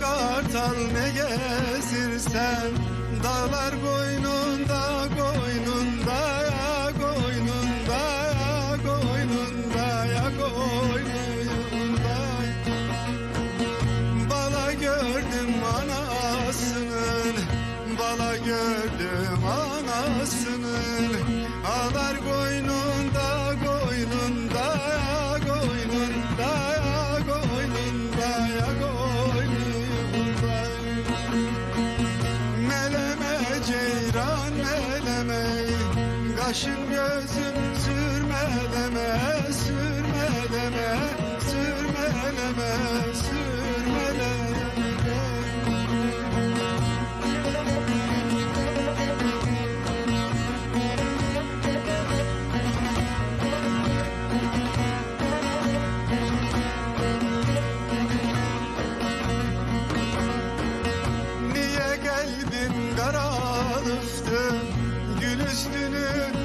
kartal ne gezirsen Dağlar koynunda koynunda ya koynunda ya koynunda ya koynunda. Bala gördüm anasının Bala gördüm anasının. Ağlar koynunda Kaşın gözüm sürmeleme Sürmeleme Sürmeleme Sürmeleme Niye kalbim karalıftı Gül üstünü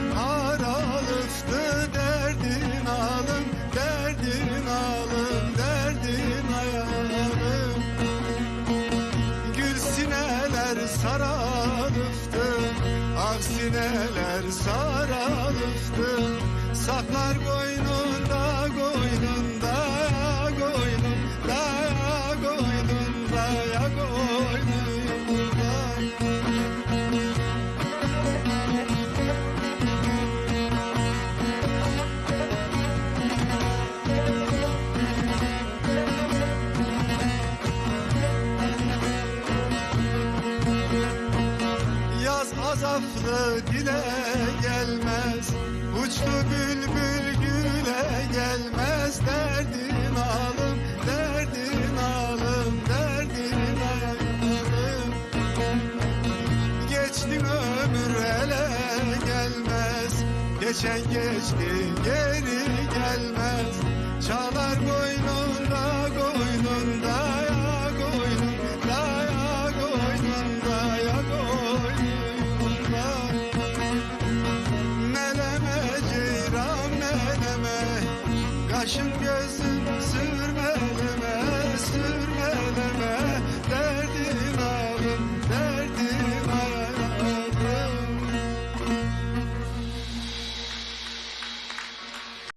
sineler saralıftı Ak sineler saralıftı Saklar koynunda Azaplı dile gelmez. Uçtu bülbül güle gelmez. Derdin alım, derdin alım, derdin alım. Geçtin ömür ele gelmez. Geçen geçti geri gelmez Kaşım gözüm sürme